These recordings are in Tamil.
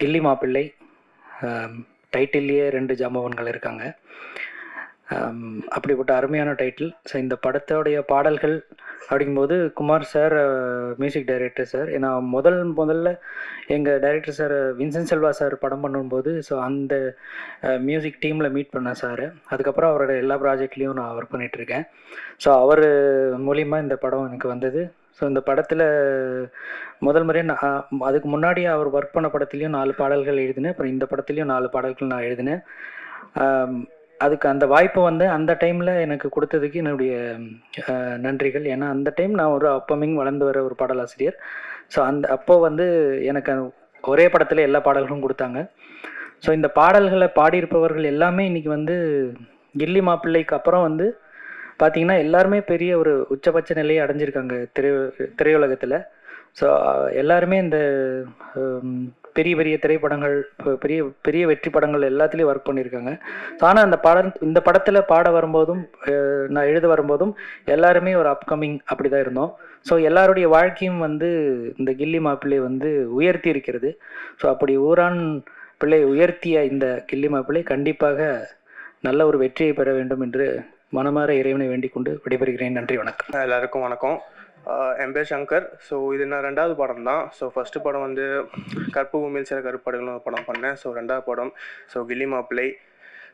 கில்லி மாப்பிள்ளை டைட்டில்லையே ரெண்டு ஜாம்பவன்கள் இருக்காங்க. அப்படிப்பட்ட அருமையான டைட்டில். ஸோ இந்த படத்தோடைய பாடல்கள் அப்படிங்கும்போது Kumar sir music director sir. ஏன்னா முதல் முதல்ல எங்கள் director sir Vincent Selva sir படம் பண்ணும்போது ஸோ அந்த மியூசிக் டீமில் மீட் பண்ணேன் சார். அதுக்கப்புறம் அவரோட எல்லா ப்ராஜெக்ட்லேயும் நான் ஒர்க் பண்ணிகிட்ருக்கேன் ஸோ அவர் மூலிமா இந்த படம் எனக்கு வந்தது. ஸோ இந்த படத்தில் முதல் முறையாக நான் அதுக்கு முன்னாடி அவர் ஒர்க் பண்ண படத்துலேயும் நாலு பாடல்கள் எழுதினேன். அப்புறம் இந்த படத்துலேயும் நாலு பாடல்கள் நான் எழுதினேன். அதுக்கு அந்த வாய்ப்பு வந்து அந்த டைமில் எனக்கு கொடுத்ததுக்கு என்னுடைய நன்றிகள். ஏன்னா அந்த டைம் நான் ஒரு அப்பமிங் வளர்ந்து வர ஒரு பாடலாசிரியர். ஸோ அந்த அப்போது வந்து எனக்கு ஒரே படத்தில் எல்லா பாடல்களும் கொடுத்தாங்க. ஸோ இந்த பாடல்களை பாடியிருப்பவர்கள் எல்லாமே இன்றைக்கி வந்து கில்லி மாப்பிள்ளைக்கு அப்புறம் வந்து பார்த்தீங்கன்னா எல்லாருமே பெரிய ஒரு உச்சபட்ச நிலையை அடைஞ்சிருக்காங்க திரை திரையுலகத்தில். ஸோ எல்லாருமே இந்த பெரிய பெரிய திரைப்படங்கள் பெரிய பெரிய வெற்றி படங்கள் எல்லாத்துலேயும் ஒர்க் பண்ணியிருக்காங்க ஆனால் அந்த படம் இந்த படத்தில் பாட வரும்போதும் நான் எழுத வரும்போதும் எல்லாருமே ஒரு அப்கமிங் அப்படி தான் இருந்தோம். ஸோ எல்லாருடைய வாழ்க்கையும் வந்து இந்த கில்லி மாப்பிள்ளை வந்து உயர்த்தி இருக்கிறது. ஸோ அப்படி ஊரான் பிள்ளை உயர்த்திய இந்த கில்லி மாப்பிள்ளை கண்டிப்பாக நல்ல ஒரு வெற்றியை பெற வேண்டும் என்று மனமாற இறைவனை வேண்டிக் கொண்டு விடைபெறுகிறேன். நன்றி வணக்கம். எல்லாருக்கும் வணக்கம். ஆஹ் பேர் சங்கர். ஸோ இது நான் ரெண்டாவது படம் தான். ஸோ ஃபஸ்ட்டு படம் வந்து கற்பு பூமியில் சில கருப்படங்கள்னு ஒரு படம் பண்ணேன். ஸோ ரெண்டாவது படம் ஸோ கில்லி மாப்பிள்ளை.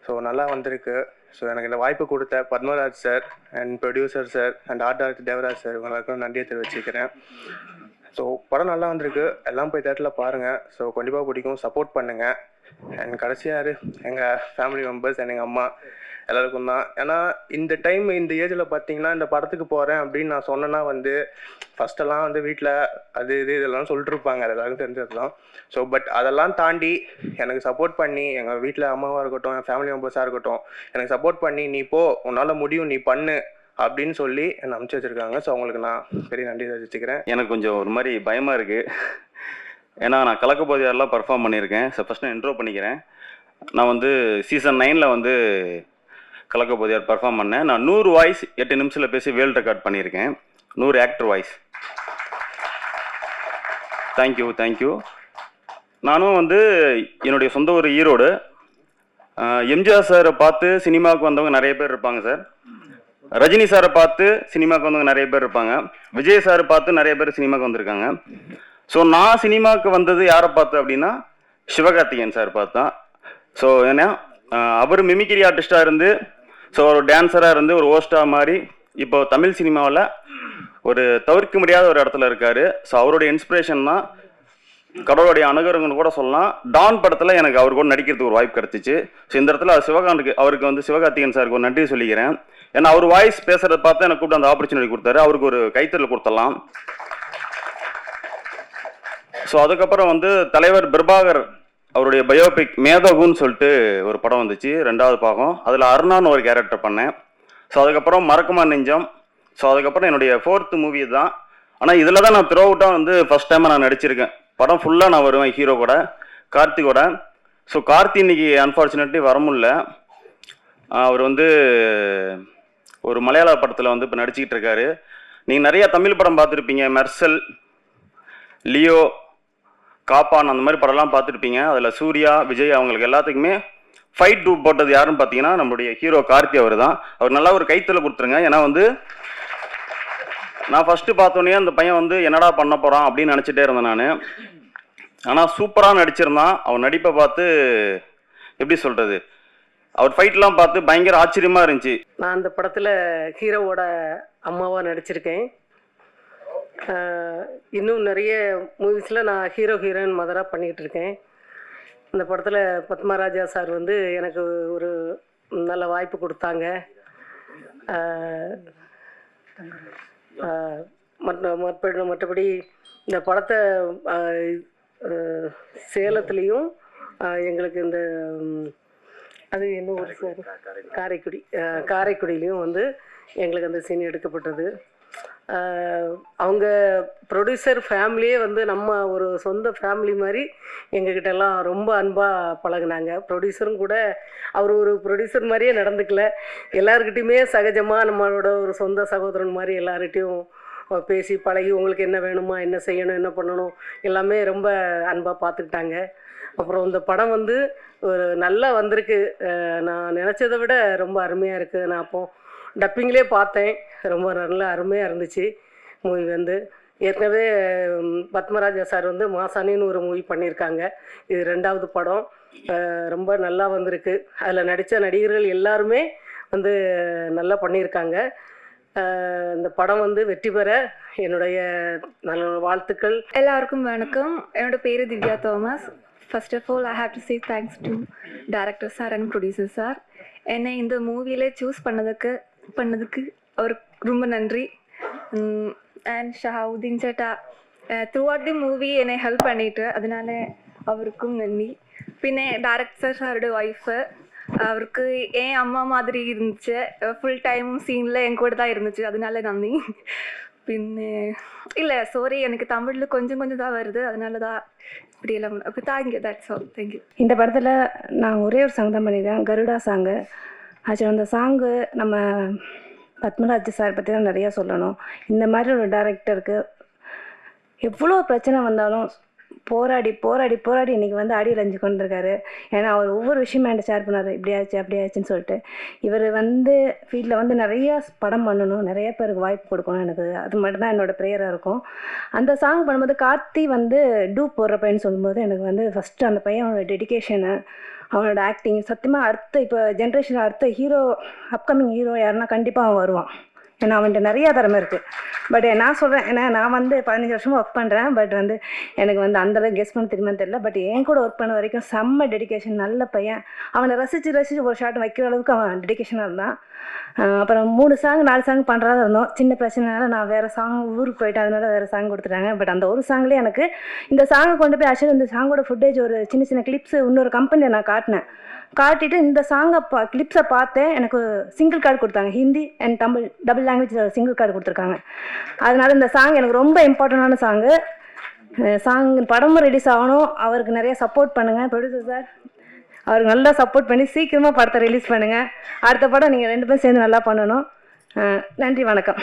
ஸோ நல்லா வந்திருக்கு. ஸோ எனக்கு இந்த வாய்ப்பு கொடுத்த Padmaraj sir and producer sir and art director Devaraj sir இவங்களுக்கும் நன்றியை தெரிவிச்சுக்கிறேன். ஸோ படம் நல்லா வந்திருக்கு. எல்லாம் போய் தேட்டரில் பாருங்கள் ஸோ கண்டிப்பாக பிடிக்கும். சப்போர்ட் பண்ணுங்கள் அண்ட் கடைசியாக யார்? எங்கள் ஃபேமிலி மெம்பர்ஸ் அண்ட் எங்கள் அம்மா எல்லாருக்கும் தான். ஏன்னா இந்த டைம் இந்த ஏஜில் பார்த்தீங்கன்னா இந்த படத்துக்கு போகிறேன் அப்படின்னு நான் சொன்னேன்னா வந்து ஃபஸ்ட்டெல்லாம் வந்து வீட்டில் அது இது இதெல்லாம் சொல்லிட்டு இருப்பாங்க. அது எல்லாருக்கும் தெரிஞ்சதுலாம் ஸோ பட் அதெல்லாம் தாண்டி எனக்கு சப்போர்ட் பண்ணி எங்கள் வீட்டில் அம்மாவாக இருக்கட்டும் என் ஃபேமிலி மெம்பர்ஸாக இருக்கட்டும் எனக்கு சப்போர்ட் பண்ணி நீ போ உன்னால் முடியும் நீ பண்ணு அப்படின்னு சொல்லி என்னை அனுப்பிச்சி வச்சிருக்காங்க. ஸோ அவங்களுக்கு நான் பெரிய நன்றி தெரிவிச்சுக்கிறேன். எனக்கு கொஞ்சம் ஒரு மாதிரி பயமாக இருக்குது ஏன்னா நான் கலக்கபோதியாரெலாம் பர்ஃபார்ம் பண்ணியிருக்கேன். ஸோ ஃபஸ்ட் நான் இன்ட்ரோ பண்ணிக்கிறேன். நான் வந்து சீசன் நைனில் வந்து கலக்க போதியார் பர்ஃபார்ம் பண்ணேன். நான் நூறு வாய்ஸ் எட்டு நிமிஷத்தில் பேசி வேர்ல்டு ரெக்கார்ட் பண்ணியிருக்கேன். நூறு ஆக்டர் வாய்ஸ் தேங்க்யூ தேங்க்யூ நானும் வந்து என்னுடைய சொந்த ஒரு ஈரோடு. எம்ஜிஆர் சாரை பார்த்து சினிமாவுக்கு வந்தவங்க நிறைய பேர் இருப்பாங்க சார். ரஜினி சாரை பார்த்து சினிமாவுக்கு வந்தவங்க நிறைய பேர் இருப்பாங்க. விஜய் சாரை பார்த்து நிறைய பேர் சினிமாவுக்கு வந்திருக்காங்க. ஸோ நான் சினிமாவுக்கு வந்தது யாரை பார்த்து அப்படின்னா சிவகார்த்திகேயன் சார் பார்த்தா ஸோ ஏன்னா அவர் மிமிக்கிரி ஆர்டிஸ்டாக இருந்து ஸோ ஒரு டான்ஸராக இருந்து ஒரு ஹோஸ்டாக மாதிரி இப்போ தமிழ் சினிமாவில் ஒரு தவிர்க்க முடியாத ஒரு இடத்துல இருக்காரு. ஸோ அவருடைய இன்ஸ்பிரேஷன் தான் கடவுளுடைய அனுகரங்கன்னு கூட சொல்லலாம். டான் படத்தில் எனக்கு அவர் கூட நடிக்கிறதுக்கு ஒரு வாய்ப்பு கிடைச்சிச்சு. ஸோ இந்த இடத்துல சிவகாந்துக்கு அவருக்கு வந்து சிவகார்த்திகேயன் சாருக்கு ஒரு நன்றி சொல்லிக்கிறேன். ஏன்னா அவர் வாய்ஸ் பேசுகிறத பார்த்து எனக்கு கூப்பிட்டு அந்த ஆப்பர்ச்சுனிட்டி கொடுத்தாரு. அவருக்கு ஒரு கைத்தறல் கொடுத்தலாம் ஸோ அதுக்கப்புறம் வந்து தலைவர் பிரபாகர் அவருடைய பயோபிக் மேதகுன்னு சொல்லிட்டு ஒரு படம் வந்துச்சு ரெண்டாவது பாகம். அதில் அருணான்னு ஒரு கேரக்டர் பண்ணேன். ஸோ அதுக்கப்புறம் மறக்குமா நெஞ்சம். ஸோ அதுக்கப்புறம் என்னுடைய ஃபோர்த்து மூவி தான். ஆனால் இதில் தான் நான் த்ரோ அவுட்டாக வந்து ஃபஸ்ட் டைம் நான் நடிச்சிருக்கேன். படம் ஃபுல்லாக நான் வருவேன் ஹீரோ கூட. கார்த்திகோட. ஸோ கார்த்தி இன்னைக்கு அன்ஃபார்ச்சுனேட்லி வர முடியல. அவர் வந்து ஒரு மலையாள படத்தில் வந்து இப்போ நடிச்சுக்கிட்டு இருக்காரு. நீங்கள் நிறைய தமிழ் படம் பார்த்துருப்பீங்க. மெர்சல் லியோ காப்பான் அந்த மாதிரி படம்லாம் பார்த்துருப்பீங்க. அதில் சூர்யா விஜய் அவங்களுக்கு எல்லாத்துக்குமே ஃபைட் டூ போட்டது யாருன்னு பார்த்தீங்கன்னா நம்மளுடைய ஹீரோ கார்த்தி அவர் தான் அவர் நல்லா ஒரு கைத்தில் கொடுத்துருங்க. ஏன்னா வந்து நான் ஃபஸ்ட்டு பார்த்தோன்னே அந்த பையன் வந்து என்னடா பண்ண போகிறான் அப்படின்னு நினச்சிட்டே இருந்தேன் நான். ஆனால் சூப்பராக நடிச்சிருந்தான். அவன் நடிப்பை பார்த்து எப்படி சொல்கிறது அவர் ஃபைட்லாம் பார்த்து பயங்கர ஆச்சரியமாக இருந்துச்சு. நான் அந்த படத்தில் ஹீரோவோட அம்மாவாக நடிச்சிருக்கேன். இன்னும் நிறைய மூவிஸில் நான் ஹீரோ ஹீரோயின் மதராக பண்ணிக்கிட்டு இருக்கேன் இந்த படத்தில் பத்மராஜா சார் வந்து எனக்கு ஒரு நல்ல வாய்ப்பு கொடுத்தாங்க. மற்ற மற்ற மற்றபடி இந்த படத்தை சேலத்துலேயும் எங்களுக்கு இந்த அது என்ன ஊர் சார்? காரைக்குடி. காரைக்குடியிலையும் வந்து எங்களுக்கு அந்த சீன் எடுக்கப்பட்டது. அவங்க ப்ரொடியூசர் ஃபேமிலியே வந்து நம்ம ஒரு சொந்த ஃபேமிலி மாதிரி எங்ககிட்ட எல்லாம் ரொம்ப அன்பாக பழகுனாங்க. ப்ரொடியூசரும் கூட அவர் ஒரு ப்ரொடியூசர் மாதிரியே நடந்துக்கல. எல்லாருக்கிட்டையுமே சகஜமாக நம்மளோட ஒரு சொந்த சகோதரன் மாதிரி எல்லார்கிட்டையும் பேசி பழகி உங்களுக்கு என்ன வேணுமா என்ன செய்யணும் என்ன பண்ணணும் எல்லாமே ரொம்ப அன்பாக பார்த்துக்கிட்டாங்க அப்புறம் இந்த படம் வந்து ஒரு நல்லா வந்திருக்கு. நான் நினச்சதை விட ரொம்ப அருமையாக இருக்குது நான் அப்போது டப்பிங்லேயே பார்த்தேன். ரொம்ப நல்லா அருமையாக இருந்துச்சு. மூவி வந்து ஏற்கனவே பத்மராஜா சார் வந்து மாசாணின்னு ஒரு மூவி பண்ணியிருக்காங்க. இது ரெண்டாவது படம். ரொம்ப நல்லா வந்திருக்கு. அதில் நடித்த நடிகர்கள் எல்லாருமே வந்து நல்லா பண்ணியிருக்காங்க. இந்த படம் வந்து வெற்றி பெற என்னுடைய நல்ல வாழ்த்துக்கள். எல்லாருக்கும் வணக்கம். என்னோட பேர் Divya Thomas. First of all I have to say thanks to director sir and producer sir என்னை இந்த மூவியில் சூஸ் பண்ணதுக்கு பண்ணதுக்கு அவருக்கு ரொம்ப நன்றி அண்ட் ஷஹாவுதீன் சேட்டா ത്രൂ ഔട്ട് ദി മൂവി എന്നെ ഹെൽപ്പ് പണിയിട്ട് അതിനാലെ അവർക്കും നന്ദി പിന്നെ ഡയറക്ടർ സാറുടെ വൈഫ് അവർക്ക് ഏ അമ്മ മാതിരി ഇരുന്നിച്ച് ഫുൾ ടൈം സീനിൽ എൻ കൂടെ തന്നെ ഇരുന്നിച്ച് അതിനാലെ നന്ദി പിന്നെ ഇല്ല സോറി എനിക്ക് തമിഴിൽ കൊഞ്ചം കൊഞ്ചം தான் வருது அதனால தான் இப்படியெல்லாம் தேங்க்யூ தட்ஸ் ஆல் தேங்க்யூ இந்த படத்தில் நான் ஒரே ஒரு சாங் தான் பண்ணியிருக்கேன் கருடா சாங்கு ஆக்சுவலி அந்த சாங்கு நம்ம பத்மராஜ் சார் பற்றி தான் நிறையா சொல்லணும். இந்த மாதிரி ஒரு டேரக்டருக்கு எவ்வளோ பிரச்சனை வந்தாலும் போராடி போராடி போராடி இன்னைக்கு வந்து அடி அலைஞ்சு கொண்டிருக்காரு. ஏன்னா அவர் ஒவ்வொரு விஷயமும் என்கிட்ட ஷேர் பண்ணார் இப்படி ஆச்சு அப்படி ஆச்சுன்னு சொல்லிட்டு. இவர் வந்து ஃபீல்டில் வந்து நிறைய படம் பண்ணணும். நிறைய பேருக்கு வாய்ப்பு கொடுக்கணும் எனக்கு அது மட்டும் தான் என்னோட ப்ரேயராக இருக்கும். அந்த சாங் பண்ணும்போது கார்த்தி வந்து டூ போடுற பையன் சொல்லும்போது எனக்கு வந்து ஃபஸ்ட்டு அந்த பையனோட டெடிகேஷனு அவனோட ஆக்டிங் சத்தியமாக அடுத்த இப்போ ஜென்ரேஷன் அடுத்த ஹீரோ அப்கமிங் ஹீரோ யாருன்னா கண்டிப்பாக அவன் வருவான். ஏன்னா அவன்கிட்ட நிறையா திறமை இருக்குது பட் நான் சொல்கிறேன் ஏன்னா நான் வந்து பதினஞ்சு வருஷமாக ஒர்க் பண்ணுறேன் பட் வந்து எனக்கு வந்து அந்தளவுக்கு கெஸ் பண்ண தெரியுமா தெரியல. பட் என் கூட ஒர்க் பண்ண வரைக்கும் செம்ம டெடிகேஷன் நல்ல பையன். அவனை ரசித்து ரசித்து ஒரு ஷார்ட் வைக்கிற அளவுக்கு அவன் டெடிகேஷனாக இருந்தான் அப்புறம் மூணு சாங் நாலு சாங் பண்ணுறதா இருந்தோம். சின்ன பிரச்சனைனால நான் வேறு சாங் ஊருக்கு போயிட்டேன் அதனால வேறு சாங் கொடுத்துட்டாங்க. பட் அந்த ஒரு சாங்லேயே எனக்கு இந்த சாங்கை கொண்டு போய் ஆக்சுவலி இந்த சாங்கோட ஃபுட்டேஜ் ஒரு சின்ன சின்ன கிளிப்ஸ் இன்னொரு கம்பெனியில் நான் காட்டினேன். காட்டிட்டு இந்த சாங்கை பா கிளிப்ஸை பார்த்தேன். எனக்கு சிங்கிள் கார்டு கொடுத்தாங்க. Hindi and Tamil double language single card கொடுத்துருக்காங்க. அதனால இந்த சாங் எனக்கு ரொம்ப இம்பார்ட்டண்டான சாங்கு சாங் படமும் ரிலீஸ் ஆகணும். அவருக்கு நிறைய சப்போர்ட் பண்ணுங்கள் ப்ரொடியூசர் சார் அவருக்கு நல்லா சப்போர்ட் பண்ணி சீக்கிரமாக படத்தை ரிலீஸ் பண்ணுங்கள் அடுத்த படம் நீங்கள் ரெண்டு பேரும் சேர்ந்து நல்லா பண்ணணும். நன்றி வணக்கம்.